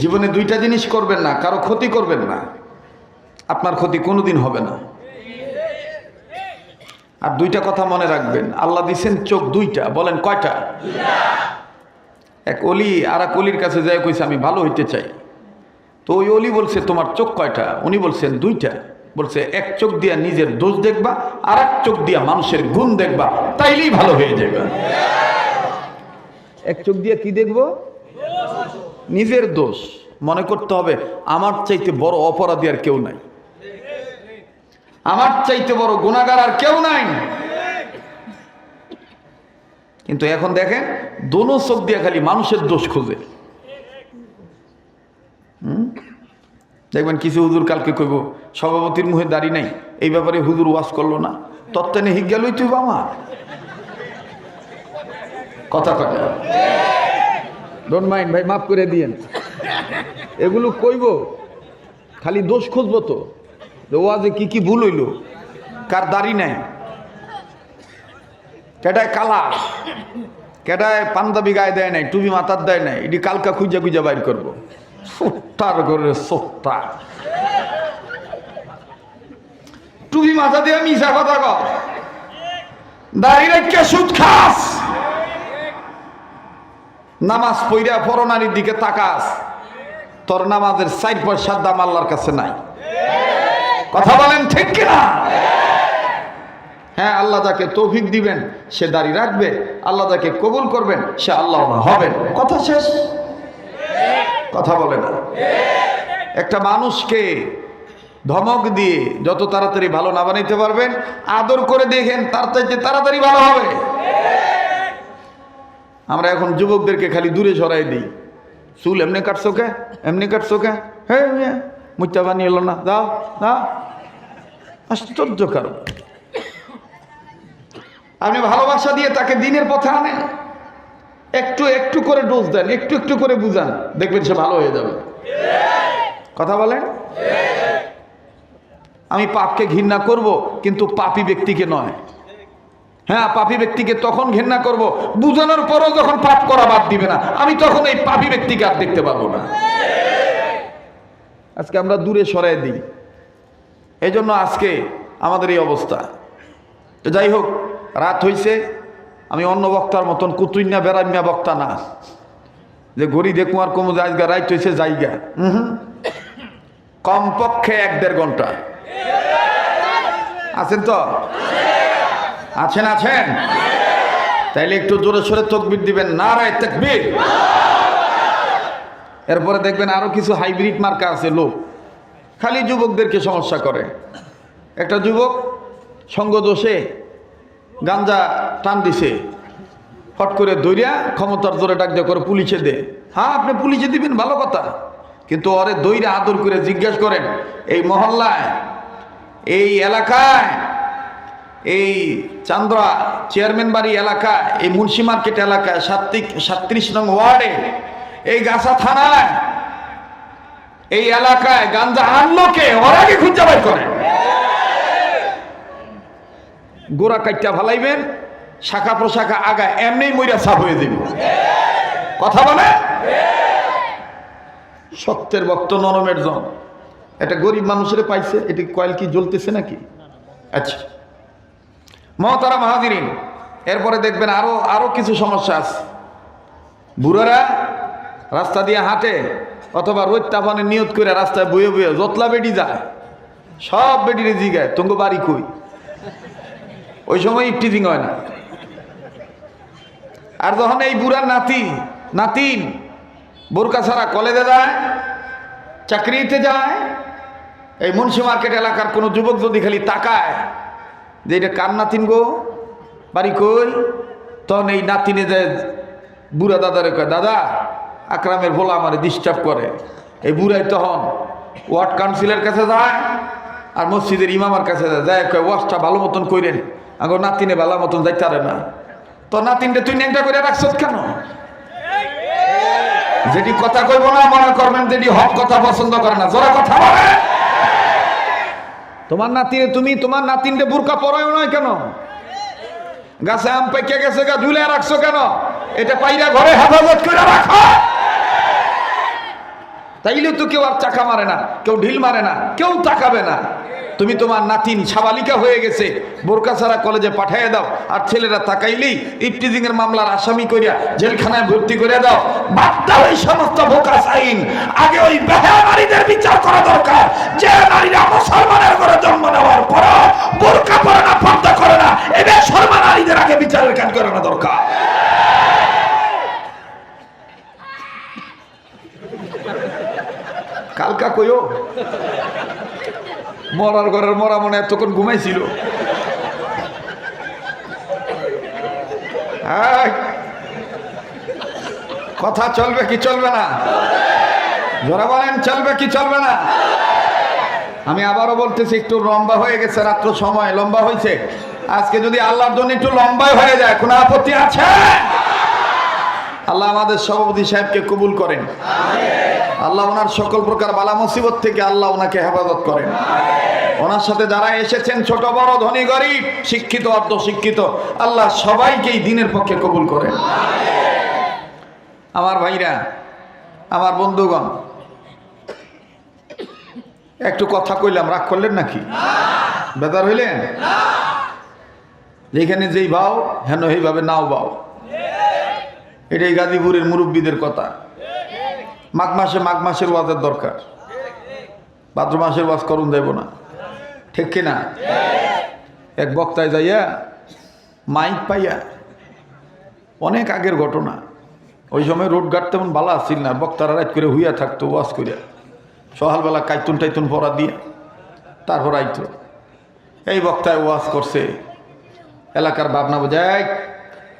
জীবনে দুইটা জিনিস করবেন না, কারও ক্ষতি করবেন না। আপনার ক্ষতি কোনোদিন হবে না। আর দুইটা কথা মনে রাখবেন, আল্লাহ দিছেন চোখ দুইটা, বলেন কয়টা? এক অলি আর এক অলির কাছে যাই কইছে, আমি ভালো হইতে চাই। তো ওই অলি বলছে, তোমার চোখ কয়টা? উনি বলছেন, দুইটা। বলছে, এক চোখ দিয়া নিজের দোষ দেখবা, আর এক চোখ দিয়া মানুষের গুণ দেখবা, তাইলেই ভালো হয়ে যাবে এক চোখ দিয়া কি দেখব? নিজের দোষ মনে করতে হবে, আমার চাইতে বড় অপরাধী আর কেউ নাই। আমার চাইতে বড় গুণাগার আর কেউ নাই। কিন্তু এখন দেখেন, দোনো চোখ দিয়ে খালি মানুষের দোষ খোঁজে? দেখবেন কিছু হুজুর কালকে কইব, সভাপতির মুখে দাড়ি নাই, এই ব্যাপারে হুজুর ওয়াজ করল না। তত্ত্বানে হিক গেলই তুই বাবা। কথা কথা ডোন্ট মাইন্ড ভাই, মাফ করে দিয়েন। এগুলো কইব? খালি দোষ খুঁজবো তো। ওয়াজে কি কি ভুল হইল? কার দাড়ি নাই? কেটায় কালা? কেটায় পাঞ্জাবি গায়ে দেয় নাই, টুপি মাথার দেয় নাই, এটি কালকা খুঁজা খুঁজা বাইর করব। সোট্টার করে সোট্টা টুপি মাথা দিয়ে মিশা কথা কর দাড়ি রেখে সুদ খাস। নামাজ পইরা পরনারীর দিকে তাকাস, তোর নামাজের সাইড পয়সার দাম আল্লাহর কাছে নাই। কথা বলেন ঠিক কিনা? হ্যাঁ আল্লাহ যাকে তৌফিক দিবেন, সে দাড়ি রাখবে, আল্লাহ যাকে কবুল করবেন, সে আল্লাহ হবেন। কথা শেষ? কথা বলে না। একটা মানুষকে ধমক দিয়ে যত তাড়াতাড়ি ভালো না বানাইতে পারবেন, আদর করে দেখেন, তার চাইতে তাড়াতাড়ি ভালো হবে। আমরা এখন যুবকদেরকে খালি দূরে সরাই দিই। চুল এমনি কাটছো কে? এমনি কাটছো কে? হ্যাঁ মুচা বানিয়ে এলো না। দাও দাও। আশ্চর্য কারণ। আপনি ভালোবাসা দিয়ে তাকে দিনের পথে আনেন। একটু একটু করে ডোজ দেন, একটু একটু করে বুঝান। দেখবেন সে ভালো হয়ে যাবে। কথা বলেন? আমি পাপকে ঘৃণা করব, কিন্তু পাপি ব্যক্তিকে নয়। হ্যাঁ পাপী ব্যক্তিকে তখন ঘেন্না করব। বুঝানোর পরও যখন পাপ করা বাদ দিবে না, আমি তখন এই পাপী ব্যক্তিকে আর দেখতে পাবো না। আজকে আমরা দূরে সরাই দিই। এই জন্য আজকে আমাদের এই অবস্থা। তো যাই হোক, রাত হইছে, আমি অন্য বক্তার মতন কুতুইনা বেড়াইনা বক্তা না। যে ঘড়ি আর কমু জায়গা রাইট হয়েছে জায়গা। হুম কমপক্ষে এক দেড় ঘণ্টা। আছেন তো? আছেন আছেন? তাইলে একটু জোরে সোরে তকবির দিবেন না রায় তকবির। এরপরে দেখবেন আরও কিছু হাইব্রিড মার্কা আছে লোক। খালি যুবকদেরকে সমস্যা করে। একটা যুবক সঙ্গ দোষে গাঞ্জা টান দিছে। ফট করে দৈরিয়া ক্ষমতার জোরে ডাক দিয়ে করে পুলিশে দে। হ্যাঁ আপনি পুলিশে দিবেন, ভালো কথা। কিন্তু ওরে দৈরে আদর করে জিজ্ঞেস করেন, এই মহল্লায়, এই এলাকায় এই চান্দ্রা চেয়ারম্যান বাড়ি এলাকা, এই মুন্সি মার্কেট এলাকায় সাত্বিক সাত্রিশ নং ওয়ার্ডে, এই গাছা থানায়, এই এলাকায় গাঞ্জা আনলো কে ওরা কি খুঁজে বাই করেন গোড়া কাইটা ফালাইবেন, শাখা প্রশাখা আগা এমনি মইরা সাফ হয়ে যাবে কথা বলে? সত্যের ভক্ত নরমের জন। একটা গরিব মানুষের পাইছে, এটি কয়েল কি জ্বলতেছে নাকি? আচ্ছা। মহতারা মাহাদিরিন এরপরে দেখবেন আরও আরও কিছু সমস্যা আছে। বুড়োরা রাস্তা দিয়ে হাঁটে অথবা রোদ তাপানে নিয়ত করে রাস্তায় বয়ে বয়ে যতলা বেডি যায়, সব বেডিরে জিগায় তোমাকে বাড়ি কই? ওই সময় টিচিং হয় না। আর যখন এই বুড়ার নাতি, নাতিন বোরকা ছাড়া কলেজে যায়, চাকরিতে যায়, এই মুন্সি মার্কেট এলাকার কোনো যুবক যদি খালি তাকায় যে এটা কার নাতিন গো? বাড়ি কই? তখন এই নাতিনে যে বুড়া দাদারে কয়, দাদা, আকরামের ভোলা আমার ডিস্টার্ব করে। এই বুড়াই তখন ওয়ার্ড কাউন্সিলের কাছে যায় আর মসজিদের ইমামার কাছে যায়। যায় কয় ওয়াশটা ভালো মতন কইরেন। আগো নাতিনে ভালো মতন যাইতে পারে না। তো নাতিনটা তুই নেংটা করে রাখছ কেন? যেটি কথা কইব না, মনে করবেন যেটি হক কথা পছন্দ করে না। জোরা কথা বলে তোমার নাতি, তুমি তোমার নাতিনটা বুরকা পরায় নয় কেন? গাছে আম পেকে গেছে গা, ঝুলে রাখছো কেন? এটা পাইরা ঘরে হেফাজত করে রাখো। তাইলে তো কেউ আর চাকা মারে না, কেউ ঢিল মারে না, কেউ তাকাবে না। তুমি তোমার নাতিন সাবালিকা হয়ে গেছে। বোরকা ছাড়া কলেজে পাঠিয়ে দাও। আর ছেলেরা তাকাইলেই ইফটিজিং এর মামলার আসামি করিয়া জেলখানায় ভর্তি করে দাও। বাদ দাও এই সমস্ত বোকা সাইন। আগে ওই বেহা নারীদের বিচার করা দরকার। যে নারীরা মুসলমানের ঘরে জন্ম নেওয়ার পর বোরকা পরে না, পর্দা করে না এই বেসরমা নারীদের আগে বিচারের কাজ করানো দরকার। কালকা কইও? মরার ঘরের মরা মনে এতক্ষণ ঘুমাইছিল। কথা চলবে কি চলবে না? জোরা বলেন, চলবে কি চলবে না? আমি আবারও বলতেছি, একটু লম্বা হয়ে গেছে রাত্র সময়, লম্বা হয়েছে আজকে যদি আল্লাহর জন্য একটু লম্বাই হয়ে যায়, কোনো আপত্তি আছে? আল্লাহ আমাদের সভাপতি সাহেবকে কবুল করেন। আল্লাহ ওনার সকল প্রকার বালা মুসিবত থেকে আল্লাহ ওনাকে হেফাজত করেন। ওনার সাথে যারা এসেছেন, ছোট, বড়, ধনী, গরিব, শিক্ষিত অর্ধ শিক্ষিত আল্লাহ সবাইকেই দিনের পক্ষে কবুল করেন। আমার ভাইরা, আমার বন্ধুগণ, একটু কথা কইলাম, রাগ করলেন নাকি? বেদার হইলেন? যেখানে যেই ভাও হেন এইভাবে নাও বাও। এটাই গাজীপুরের মুরব্বীদের কথা। মাঘ মাসে মাঘ মাসের ওয়াজের দরকার। ভাদ্র মাসের ওয়াজ করুন দেব না। ঠিক কিনা? এক বক্তায় যাইয়া মাইক পাইয়া, অনেক আগের ঘটনা। ওই সময় রোড ঘাট তেমন ভালো আসছিল না, বক্তারা রাত করে হুইয়া থাকতো, ওয়াজ করিয়া সকালবেলা কাইতুন টাইতুন পড়া দিয়ে, তারপর আইতো। এই বক্তায় ওয়াজ করছে, এলাকার ভাবনা বোঝায়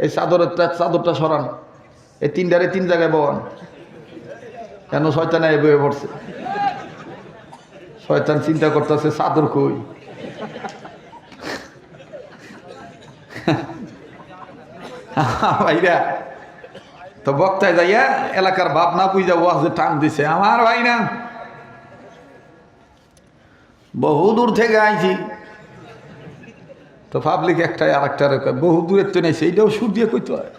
এই চাদরের চাদরটা সরান। এই তিনটারে তিন জায়গায় বওয়ান। কেন শয়তানে বয়ে পড়ছে? শয়তান চিন্তা করতেছে, চাদর কই? ভাইরা, তো বক্তায় যাইয়া এলাকার বাপ না বুঝা ওয়াজে টান দিছে। আমার ভাই না, বহু দূর থেকে আইছি। তো পাবলিক একটাই আর একটা বহু দূরের তো নেই সেইটাও সুর দিয়ে কইতে হয়।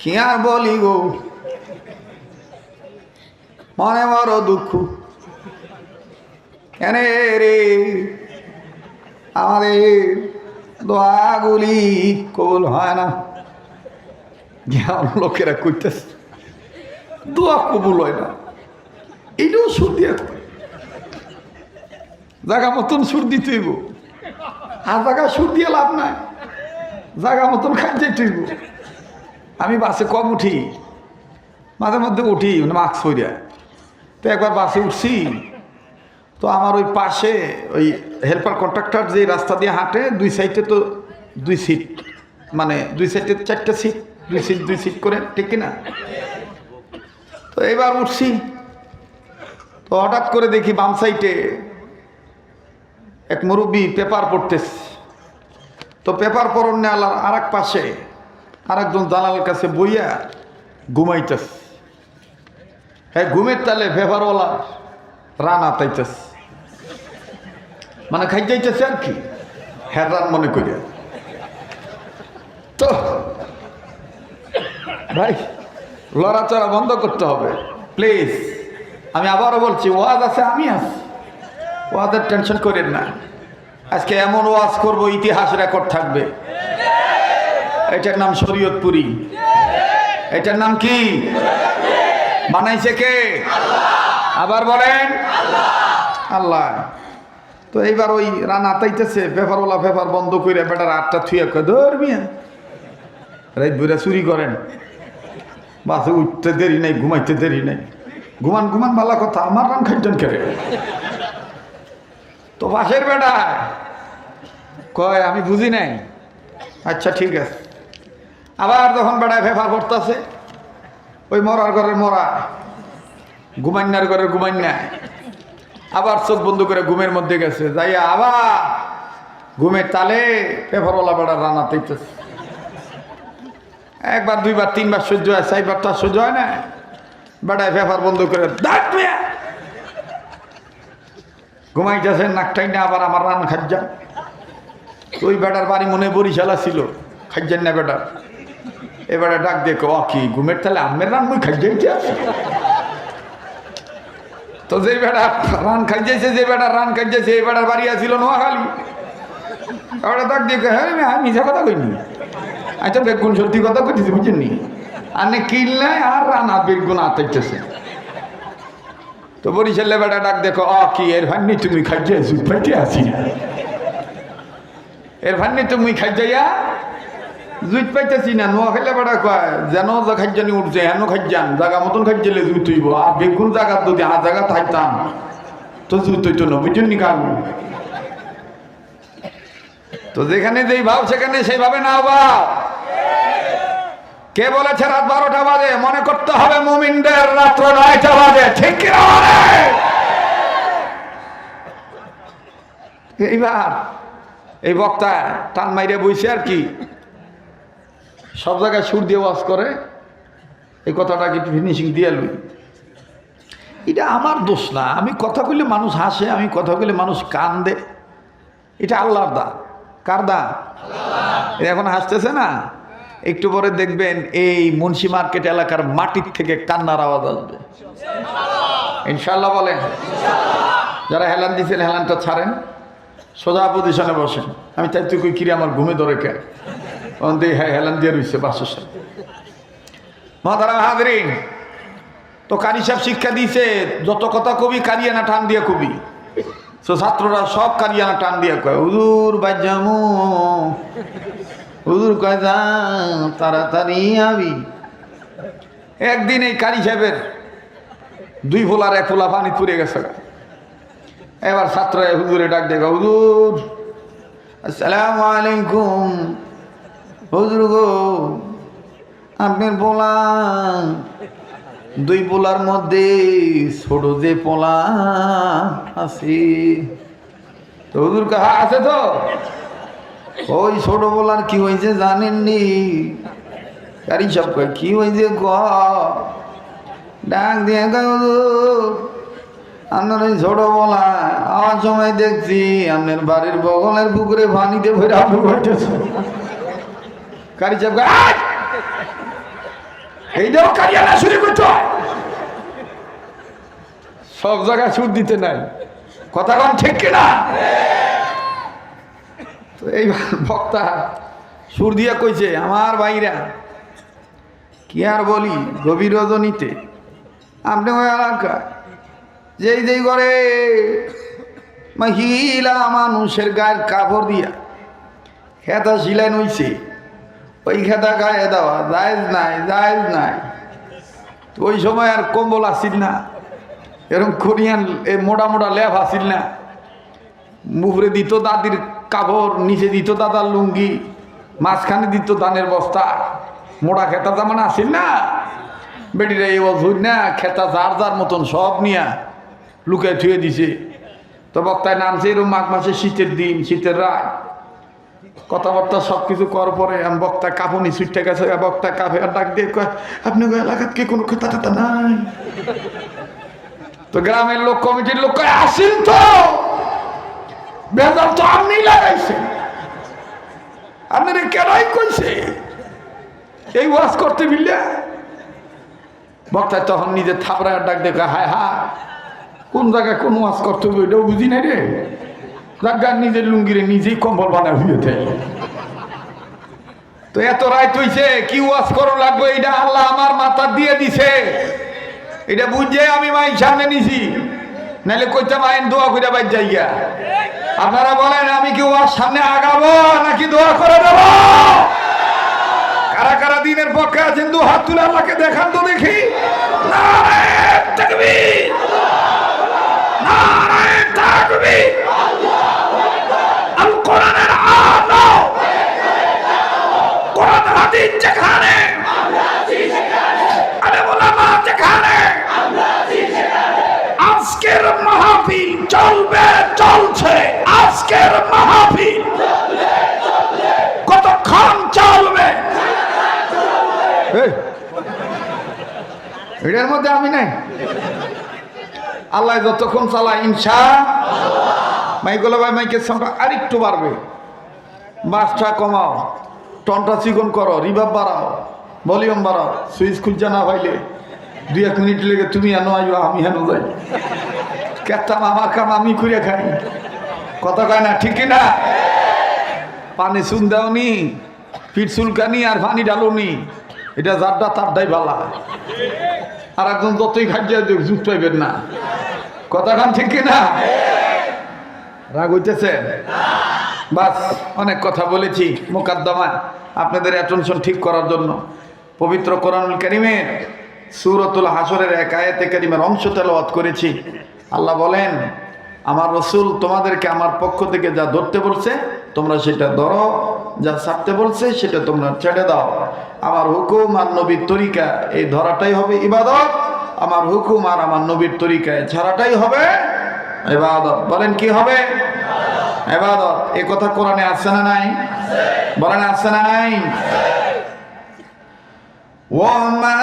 কি আর বলি গো? মনে বড় দুঃখ। এনে রে? আমাদের দোয়াগুলি কবুল হয় না। যেমন লোকেরা কইতেছে, দোয়া কবুল হয় না। এইটাও সুর দিয়ে। জায়গা মতন সুর দিতে হইব। আর জায়গা সুর দিয়ে লাভ নাই। জায়গা মতন খাইতে হইব। আমি বাসে কম উঠি, মাঝে মধ্যে উঠি মানে মাস্ক পরিয়া। তো একবার বাসে উঠছি। তো আমার ওই পাশে ওই হেল্পার কন্ট্রাক্টর যে রাস্তা দিয়ে হাঁটে, দুই সাইডে তো দুই সিট মানে দুই সাইডে চারটে সিট দুই সিট দুই সিট করে, ঠিক কিনা তো এবার উঠছি। তো হঠাৎ করে দেখি বাম সাইডে এক মুরব্বী পেপার পড়তেছে। তো পেপার পড়নে আলার আর এক পাশে আরেকজন দালালের কাছে বইয়া ঘুমাইতেছে। হ্যাঁ ঘুমের তালে পেপারওয়ালা রান আতাইতেছে মানে খাই যাইতেছে আর কি? হ্যাঁ মনে করিয়া। তো, ভাই, লড়াচড়া বন্ধ করতে হবে। প্লিজ, আমি আবারও বলছি, ওয়াজ আছে, আমি আছি। ওয়াজের টেনশন করেন না। আজকে এমন ওয়াজ করব, ইতিহাস রেকর্ড থাকবে। এটার নাম শরীয়তপুরি। এটার নাম কি? বানাইছে কে? আবার বলেন, আল্লাহ। তো এইবার ওই রান আতাইতেছে পেপারওয়ালা পেপার বন্ধ করে বেটার আটটা থুয়ে কয়, ধর মিয়া। রাত বইরা চুরি করেন। বাসে উঠতে দেরি নাই, ঘুমাইতে দেরি নাই। ঘুমান ঘুমান ভালো কথা, আমার রান খাইতেন কেড়ে তো বাসের বেটা কয়, আমি বুঝি নাই। আচ্ছা ঠিক আছে। আবার যখন বেড়ায় ফেফার পড়তেছে ওই মরার ঘরের মরা। ঘুমান্যার ঘরের ঘুমান্যা আবার চোখ বন্ধ করে ঘুমের মধ্যে গেছে। যাইয়া আবার ঘুমের তালে পেপারওয়ালা বেড়া রান্না তেইতেছে একবার, দুইবার, তিনবার সহ্য হয়, চারবার তার সহ্য হয় না। বেড়ায় পেপার বন্ধ করে দাঁত ঘুমাইতেছে নাকটাই না আবার আমার রান খাজ্জা ওই বেটার বাড়ি মনে বরিশালা ছিল খাজ্জান না বেটার এবারে ডাক দেখো অ কি, ঘুমের তাহলে আমের রান মুই খাই তো যে বেটা রান খাই যাইছে, যে বেটা রান খাই যাইছে, এই বেটার বাড়ি আসিল নোয়াখালী। এবারে ডাক দেখো হ্যাঁ আমি মিশা কথা কইনি। আমি তো বেগুন সত্যি কথা কইতেছি, বুঝেননি? আর নে কিনলে আর রান বেগুন আতাইতেছে। তো বরিশালে বেটা ডাক দেখো অ কি, এর ভান্নি তুমি খাই যাইছো ফাইতে আসি এর ভান্নি তুমি খাই যাইয়া জুইত পাইতেছি না, নোয়া খাইলে বেড়া কয়, যেন খাইজানি উঠছে, হেন খাইজান জাগা মতন খাইজেলে জুই তুইব আর বেগুন জায়গা যদি আর জায়গা থাকতাম তো জুই তুইতো না বুঝুন নি কাম তো যেখানে যেই ভাব, সেখানে সেইভাবে না ভাব। কে বলেছে রাত বারোটা বাজে? মনে করতে হবে মুমিনদের রাত্র নয়টা বাজে। ঠিক কিনা এইবার, এই বক্তা টান মাইরে বইছে আর কি। সব জায়গায় সুর দিয়ে ওয়াজ করে, এই কথাটাকে একটু ফিনিশিং দিয়ে লই। এটা আমার দোষ না। আমি কথা কইলে মানুষ হাসে, আমি কথা কইলে মানুষ কান্দে। এটা আল্লাহর দা। কার দা? এখন হাসতেছে না? একটু পরে দেখবেন এই মুন্সি মার্কেট এলাকার মাটির থেকে কান্নার আওয়াজ আসবে। ইনশাল্লাহ বলেন। যারা হেলান দিচ্ছেন হেলানটা ছাড়েন। সোজা পজিশনে বসেন। আমি তাই তুই কিরে, আমার ঘুমে ধরে কে? দিয়ে হ্যাঁ হেলান দিয়ে রইছে, বাসের সাথে হাজরিন তো কারি সাহেব শিক্ষা দিয়েছে, যত কথা কবি কারিয়ানা টান দিয়ে কবি। তো ছাত্ররা সব কারিয়ানা টান দিয়ে কয়, হুজুর বাজামু হুজুর কয়, যা, তাড়াতাড়ি আবি। একদিন এই কারি সাহেবের দুই ফোলার এক ফোলা পানি পুড়ে গেছে। এবার ছাত্র হুজুরে ডাক দেখো হুজুর, আসসালামু আলাইকুম। হুজুর গো আপনার পোলা দুই পোলার মধ্যে ছোট যে পোলা আছে, তো কাহা আছে তো। ওই ছোট পোলার কি হয়েছে জানেননি? গাড়ি সব কি হয়েছে গ ডাক দিয়ে হুজুর, আপনার ওই ছোট বলা আমার সময় দেখছি, আপনার বাড়ির বগলের পুকুরে পানিতে ভরে আপনি ঘটেছে কারি চাপ এইটাও কারিয়ানা শুরু করতে সব জায়গায় সুর দিতে নাই। কথা কম ঠিক কিনা তো এই বক্তা সুর দিয়া কইছে, আমার ভাইরা, কি আর বলি, গভীর রজনীতে। আপনি ওই এলাকা যেই যেই করে মহিলা মানুষের গায়ের কাপড় দিয়া খেতা সিলাই নইছে ওই খেতা গায়ে দেওয়া, জায়জ নাই জায়জ নাই। ওই সময় আর কম্বল আসিল না। এরকম কোরিয়ান এ মোটা মোটা ল্যাব আসিল না। মুখরে দিত দাদির কাপড়, নিচে দিত দাদার লুঙ্গি, মাঝখানে দিত ধানের বস্তা। মোটা খেতা জামান আসিল না। বেটিরা এই বছর না, খেতা যার যার মতন সব নিয়া লুকে থুয়ে দিছে। তো বক্তায় নামছে, এরকম মাঘ মাসে শীতের দিন, শীতের রাত। কথাবার্তা সব কিছু করার পরে আমি বক্তা কাঁপুনি সুইটটা গেছে বক্তা কাঁপে আর ডাক দিয়ে কয় আপনি এলাকাত কি? কোনো খেতা টেতা নাই? তো গ্রামের লোক, কমিটির লোক কয়, আসেন তো। বেজাল তো আপনি লাগাইছে আপনারা কেনাই কইছে? এই ওয়াজ করতে বিল্লে। বক্তা তখন নিজে থাপড়ায় ডাক দেখে হায় হা কোন জায়গায় কোন ওয়াজ করতে হবে? ওইটাও বুঝি নাই রে। জাগার নিজের লুঙ্গিরে নিজেই কম্বল বানায় হইয়ে দেয়। তো এত রায় তুইছে কি ওয়াজ করো লাগবে? এটা আল্লাহ আমার মাথা দিয়ে দিছে। এটা বুঝে আমি মাই সামনে নিছি। নাহলে কইতাম, আইন দোয়া করে বাইর যাইয়া আপনারা বলেন, আমি কি ওয়ার সামনে আগাবো নাকি দোয়া করে দেবো? কারা কারা দিনের পক্ষে আছেন, দু হাত তুলে আল্লাহকে দেখান তো দেখি। নারায়ণ তাকবীর নারায়ণ তাকবীর কোরআনের আলো। কোরআন হাদিস যেখানে আজকের মাহফিল চলবে, চলছে। আজকের মাহফিল কতক্ষণ চলবে? এটার মধ্যে আমি নাই। আল্লাহ যতক্ষণ চালায়, ইনশা মাইকলা ভাই মাইকের সংখ্যা আরেকটু বাড়বে। মাছটা কমাও, টনটা চিকন করো রিভাব বাড়াও ভলিউম বাড়াও। সুইচ খুলছে না ভাইলে দুই এক মিনিট লেগে তুমি হেন আইব, আমি হেন যাই। কেতাম আমার কাম, আমি খুঁড়ে খাই। কথা কয় না ঠিক না? পানি চুন দাওনি, পিঠ চুলকানি আর পানি ডালোনি এটা যারটা তারটাই ভালা। আর একজন যতই খাদ্য জুত পাইবেন না। কথা কান ঠিক না? রাগ হইতেছে? বাস, অনেক কথা বলেছি, মোকাদ্দমা। আপনাদের অ্যাটেনশন ঠিক করার জন্য। পবিত্র কোরআনুল করিমের সুরতুল হাসরের এক আয়াতে করিমের অংশ তেলাওয়াত করেছি। আল্লাহ বলেন, আমার রসুল তোমাদেরকে আমার পক্ষ থেকে যা ধরতে বলছে, তোমরা সেটা ধরো। যা ছাড়তে বলছে, সেটা তোমরা ছেড়ে দাও। আমার হুকুম আর নবীর তরিকা, এই ধরাটাই হবে ইবাদত। আমার হুকুম আর আমার নবীর তরিকায় ছাড়াটাই হবে ইবাদত। বলেন কি হবে? এবাদত এ কথা কোরআনে আছে না নাই? বলেন আছে না নাই? ওমা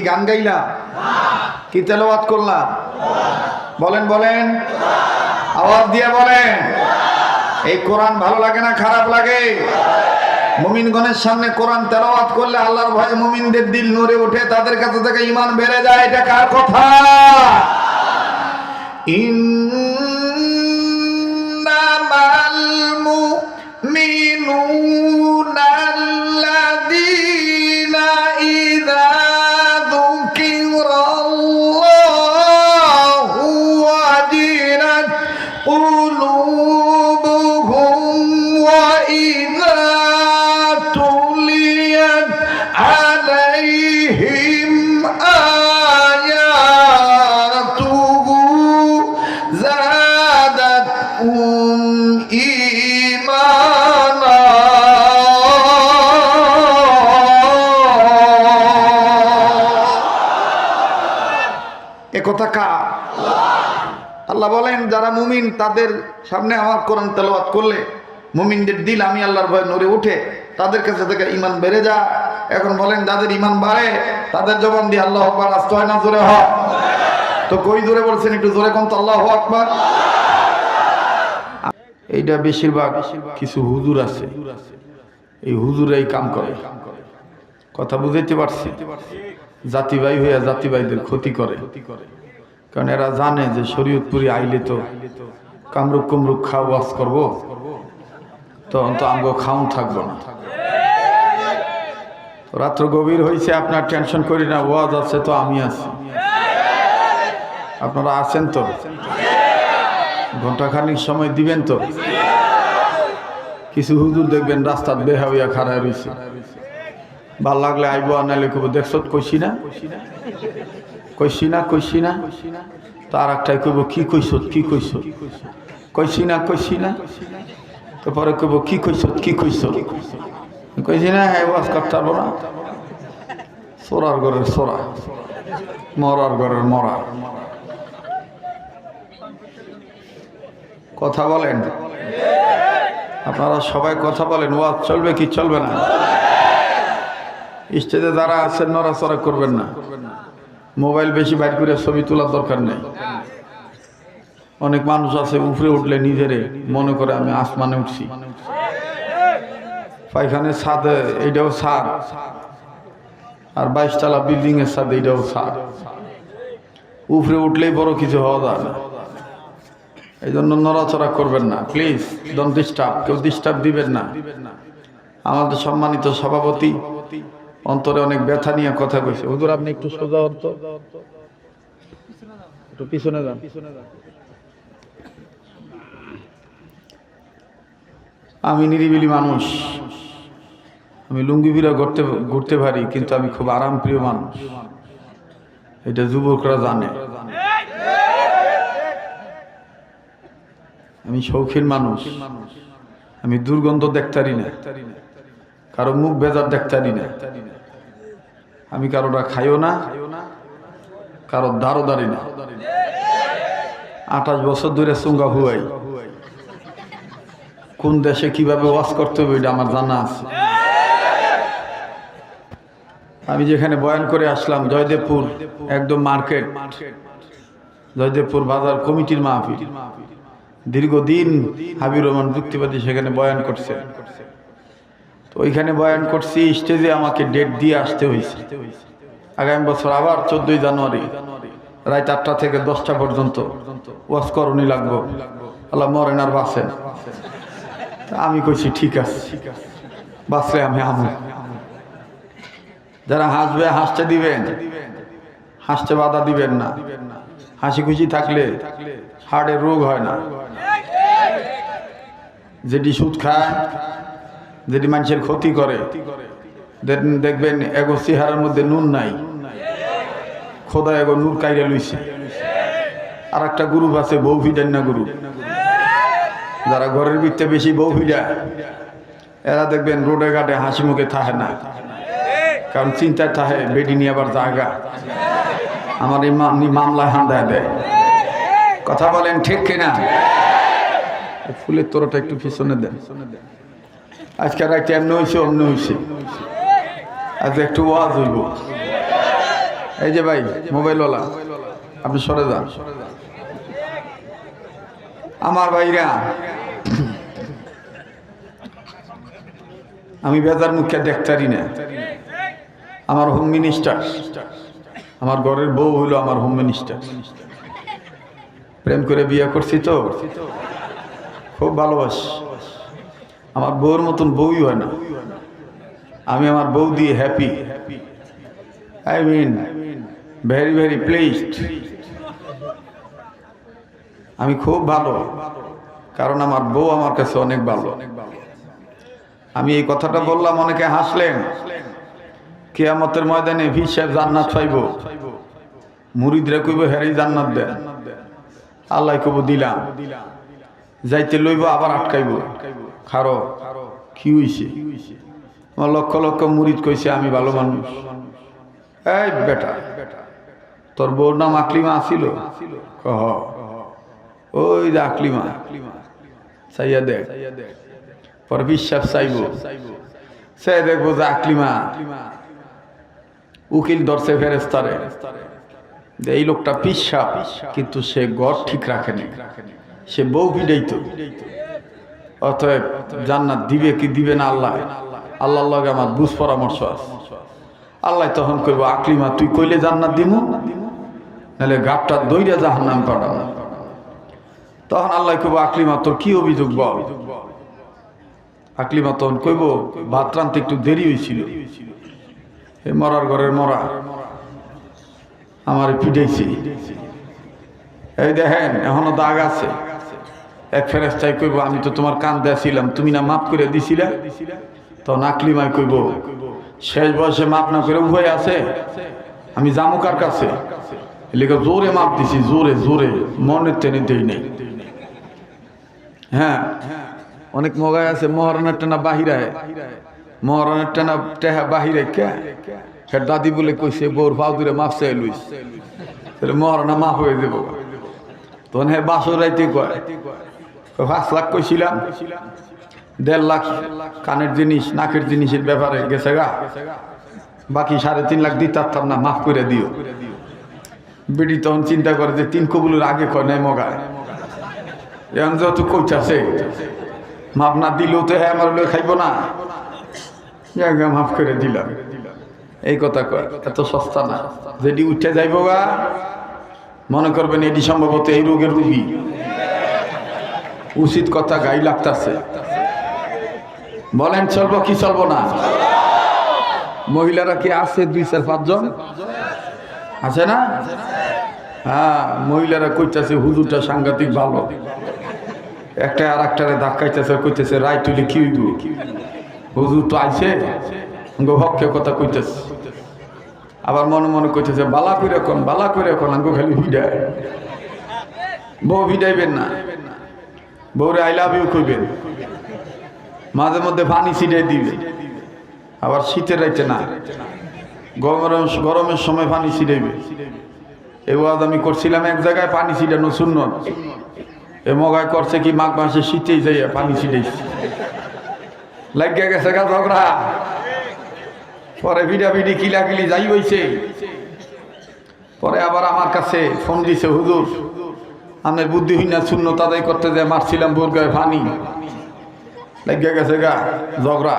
কি গান গাইলাম কি তেলাওয়াত করলাম বলেন বলেন। আওয়াজ দিয়ে বলেন। এই কোরআন ভালো লাগে না খারাপ লাগে? মুমিনগণের সামনে কোরআন তেলাওয়াত করলে আল্লাহর ভয়ে মুমিনদের দিল নড়ে ওঠে, তাদের কাছে থেকে ইমান বেড়ে যায়। এটা কার কথা? ইন্নামাল মুমিন তাদের সামনে আমার কোরআন তেলাওয়াত করলে, মুমিনদের দিল আমি আল্লাহর ভয়ে নড়ে উঠে, তাদের কাছে থেকে ইমান বেড়ে যা। এখন বলেন যাদের ইমান বাড়ে, তাদের জবান দিয়ে আল্লাহ আকবার, আসতে হয় না, জোরে হয়? তো কই জোরে বলছেন একটু জোরে কম তো আল্লাহ আকবার? এইটা বেশিরভাগ কিছু হুজুর আছে, এই হুজুর এই কাম করে। কথা বুঝাইতে পারছি? জাতিবাই হইয়া জাতিবাইদের ক্ষতি করে। কারণ এরা জানে যে শরীয়তপুরি আইলে তো কামরুক কুমরুক খাওয়া ওয়াজ করব? তখন তো আমগো খাউন থাকব না। রাত্র গভীর হয়েছে আপনার টেনশন করি না, ওয়াজ আছে তো আমি আছি। আপনারা আছেন তো? ঘন্টাখানিক সময় দিবেন তো? কিছু হুজুর দেখবেন রাস্তার বেহা খারাপ রয়েছে ভালো লাগলে আইব আনাইলে কব দেখছ কইছি না? কইছি না, কইসি না। তার একটাই কইব, কি কইছ কি কইছ? কইছি না কইছি না। তারপরে কইব, কি কইছ কি কইছ? কইছি না হ্যাঁ ওয়াজ করতে পারব না। সোরার ঘরের সোরা, মরার ঘরের মরা। কথা বলেন। আপনারা সবাই কথা বলেন, ওয়াজ চলবে কি চলবে না? স্টেজে যারা আছেন, নড়াচড়া করবেন না। মোবাইল বেশি বাইর করে ছবি তোলার দরকার নেই। অনেক মানুষ আছে উপরে উঠলে নিজেরে মনে করে আমি আসমানে উঠছি। পায়খানের ছাদে এইটাও সার আর বাইশতলা বিল্ডিং এর সাথে এইটাও সার উপরে উঠলেই বড় কিছু হওয়া যায় না। এই জন্য নড়াচড়া করবেন না প্লিজ ডোন্ট ডিস্টার্ব কেউ ডিস্টার্ব দিবেন না। আমাদের সম্মানিত সভাপতি অন্তরে অনেক ব্যথা নিয়ে কথা কইছে। হুজুর, আপনি একটু সোজা হন তো। একটু পিছনে যান। আমি নিরিবিলি মানুষ। আমি লুঙ্গি বিরা ঘুরতে ঘুরতে পারি, কিন্তু আমি খুব আরাম প্রিয় মানুষ। এটা যুবকরা জানে। আমি শৌখিন মানুষ। আমি দুর্গন্ধ দেখতারি না। কারও মুখ বেজার দেখতারি না। আমি কারোটা খাইও না, কারও দারো দাঁড়ি না। আঠাশ বছর ধরে সুঙ্গা হুয়াই কোন দেশে কীভাবে ওয়াশ করতে হবে এটা আমার জানা আছে। আমি যেখানে বয়ান করে আসলাম, জয়দেবপুর, একদম মার্কেট। জয়দেবপুর বাজার কমিটির মাহফিল। দীর্ঘদিন হাবির রহমান যুক্তিবাদী সেখানে বয়ান করছে। তো ওইখানে বয়ান করছি, স্টেজে আমাকে ডেট দিয়ে আসতে হয়েছে। আগামী বছর আবার চোদ্দই জানুয়ারি, রাত আটটা থেকে দশটা পর্যন্ত ওয়াশ করণী লাগবো। আল্লাহ মরেন আর বাসেন আমি কইছি, ঠিক আছে। বাসলে আমি আমু। যারা হাসবে, হাসতে দিবেন। হাসতে বাধা দিবেন না। হাসি খুশি থাকলে হার্টের রোগ হয় না। যেটি সুদ খায় যেটি মানুষের ক্ষতি করে দেখবেন এগো চেহারার মধ্যে নুন নাই। খোদা এগো নূর কাইরে লইছে। আর একটা গ্রুপ আছে বউ ভিডান্না গ্রুপ যারা ঘরের ভিতরে বেশি বউ ভিডা, এরা দেখবেন রোডে ঘাটে হাসি মুখে থাকে না। কারণ চিন্তায় থাকে বেডি নিয়ে আবার জায়গা আমার এই মামলায় হান্দায় দেয়। কথা বলেন ঠিক কিনা? ফুলের তোরটা একটু পিছনে দেন। আজকে রাইতে এমনি হয়েছে অমনি হয়েছে আজ একটু ওয়াজ হইব। এই যে ভাই, মোবাইলওয়ালা, আপনি সরে যান। আমার ভাইরা, আমি বেজার মুখে দেখতারি না। আমার হোম মিনিস্টার আমার ঘরের বউ হইল আমার হোম মিনিস্টার প্রেম করে বিয়ে করছি তো। খুব ভালোবাসি। আমার বউর মতন বউই হয় না। আমি আমার বউ দিয়ে happy I mean very very pleased আমি খুব ভালো। কারণ আমার বউ আমার কাছে অনেক ভালো। আমি এই কথাটা বললাম, অনেকে হাসলেন। কেয়ামতের ময়দানে ভি জান্নাত পাইব। মুরিদরা কইব হেরেই জান্নাত দেন আল্লাহ কইব, দিলাম। যাইতে লইব, আবার আটকাইব। খারো, কি হইছে? আমার লক্ষ লক্ষ মুরিদ কইছে, আমি ভালো মানুষ। এই বেটা, তোর বউর নাম আকলিমা আসিল কহ, ওই যে আকলিমা। সাইয়া দেখ, পর বিশ্বাস চাইব। সে দেখব যে আকলিমা উকিল ধরছে ফেরেস্তারে এই লোকটা পিসাব কিন্তু সে গড় ঠিক রাখেনি। সে বউ পিডাইতো অতএব জান্নাত দিবে কি দিবে না আল্লাহ? আল্লাহর লগে আমার বুঝ পরামর্শ আছে। আল্লাহ তখন কইব, আকলিমা, তুই কইলে জান্নাত দিমু? নাহলে গাপটা দইরা জাহান্নাম পাঠাবো তখন আল্লাহ কইব, আকলিমা, তোর কি অভিযোগ বল? আকলিমা তখন কইব, ভাত রানতে একটু দেরি হয়েছিল এই মরার ঘরের মরা। আমার পিটাইছি। এই দেখেন, এখনও দাগ আছে। এক ফেরেস্তাই কইব আমি তো তোমার কান দিয়েছিলাম তুমি না মাফ করে দিছিলা? তো নাকলিমায় কইব শেষ বয়সে মাপ না করে উভয় আছে আমি জামুকার কাছে? এলাকা জোরে মাপ দিছি জোরে জোরে মনের টেনে দেই নেই। হ্যাঁ অনেক মগায় আছে মহারণের টানা বাহিরায় মহারণের টানা টেহা বাহিরে কে? ফের দাদি বলে কইছে বউর পাও দূরে মাপ চাই লইস তাহলে মহারণা মাফ হয়ে দেবো তখন হ্যাঁ বাসর রাইতে কয়, পাঁচ লাখ কইছিলাম দেড় লাখ কানের জিনিস, নাকের জিনিসের ব্যাপারে গেছে গা। বাকি সাড়ে তিন লাখ দিতে পারতাম না, মাফ করে দিও। বেটি তখন চিন্তা করে যে তিন কবুলের আগে কয়, নাই মগায় এখন যেহেতু কইতাছে, মাপ না দিলেও তো হ্যাঁ আমার লোক খাইব না। জায়গা মাফ করে দিলাম। এই কথা কয়, এত সস্তা না। যেটি উঠে যাইব গা, মনে করবেন এটি সম্ভবত এই রোগের রুগী। উচিত কথা গাই লাগতাছে। বলেন, চলবো কি চলবো না? মহিলারা কি আছে দুই চার পাঁচজন? আছে না? হ্যাঁ মহিলারা কইতাছে, হুজুরটা সাংঘাতিক ভালো। একটা আর একটারে ধাক্কাইতেছে কইতেছে, রায় তুলি কি হুজুর তো আইছে হককে কথা কইতেছে। আবার মনে মনে কইতেছে, বালা করে কোন, বালা করে কোন, আঙ্গো খালি ভিডায়। বউ ভিডাইবেন না। বউরে আই লাভ ইউ কইবেন। মাঝে মধ্যে পানি ছিটাই দিবে। আবার শীতের রাইতে না। গরমের গরমের সময় পানি ছিটাইবে। এই ওয়াজ আমি করছিলাম এক জায়গায়, পানি ছিটানো শূন্য এ মগায় করছে কি, মাঘ মাসে শীতেই যাইয়া পানি ছিটাইছে। লাগিয়া গেছে গা ঝগড়া। পরে ভিডি কিলাকিলি যাই হইছে। পরে আবার আমার কাছে ফোন দিছে, হুজুর আপনার বুদ্ধিহীন শূন্য, তাদাই করতে যায় মারছিলাম বোরগায় পানি লেগে গেছে গা, ঝগড়া।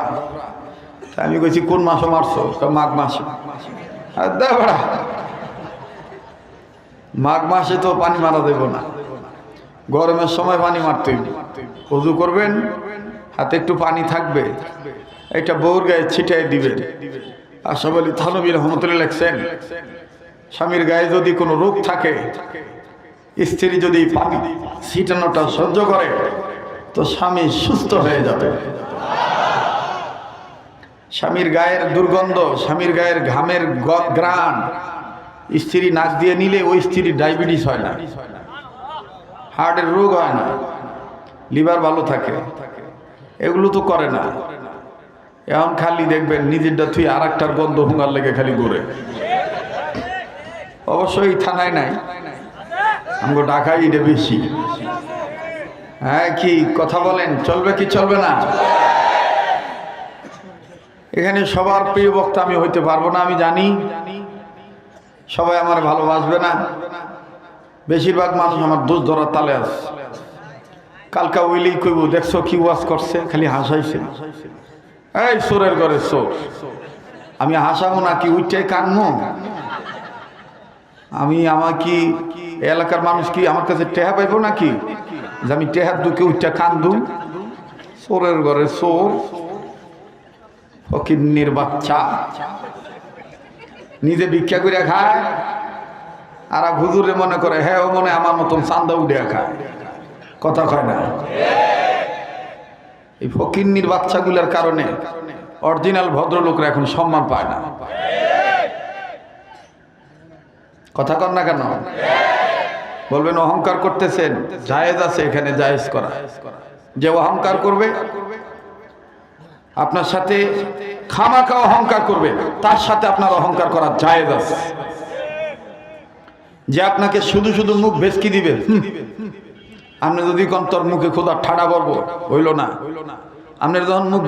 আমি কইছি, কোন মাসে মারছো? মাঘ মাসে। মাঘ মাসে তো পানি মারা দেব না। গরমের সময় পানি মারতে। অজু করবেন, হাতে একটু পানি থাকবে। একটা বউর গায়ে ছিটাই দিবেন। আশাফ আলী থানবী রহমতুল্লাহ লেখছেন, স্বামীর গায়ে যদি কোনো রোগ থাকে স্ত্রী যদি পানি ছিটানোটা সহ্য করে, তো স্বামী সুস্থ হয়ে যাবে। স্বামীর গায়ের দুর্গন্ধ, স্বামীর গায়ের ঘামের গ্রাণ, স্ত্রী নাচ দিয়ে নিলে ওই স্ত্রীর ডায়াবেটিস হয় না। হার্টের রোগ হয় না। লিভার ভালো থাকে। এগুলো তো করে না। এখন খালি দেখবেন নিজেরটা তুই আর একটার গন্ধ হুঙ্গার লেগে খালি ঘুরে। অবশ্যই থানায় নাই। আমাকে ডাকাই এটা বেশি। হ্যাঁ কি কথা বলেন? চলবে কি চলবে না? এখানে সবার প্রিয় বক্তা আমি হইতে পারব না, আমি জানি। সবাই আমার ভালোবাসবে না। বেশিরভাগ মানুষ আমার দোষ ধরার তালে আছে। কালকা ওইলেই কইব, দেখছ কি ওয়াজ করছে? খালি হাসাইছে। এই সোরের ঘরে সোর আমি হাসাবো না কি উইটাই কানমো। আমি আমার কি এলাকার মানুষ কি আমার কাছে টেহা পাইবো নাকি? যে আমি টেহার দুকে উইটা কান্দুম। সোরের ঘরে সোর ফকিন্নির বাচ্চা। নিজে ভিক্ষা করে খায়। আর হুজুরে মনে করে হ্যাঁ ও মনে আমার মতন চান্দা উঠে খায়। কথা কয় না। এই ফকিন্নির বাচ্চাগুলোর কারণে অরিজিনাল ভদ্রলোকরা এখন সম্মান পায় না। কথা কর না কেন? বলবেন, অহংকার করতেছেন। জায়েজ আছে এখানে, জায়েজ করা। যে অহংকার করবে, আপনার সাথে খামাকা অহংকার করবে, তার সাথে আপনার অহংকার করা জায়েজ আছে। যে আপনাকে শুধু শুধু মুখ ভেসকি দিবে। আপনি যদি কোন তোর মুখে খোদা ঠাড়া করব হইল না। আপনার যখন মুখ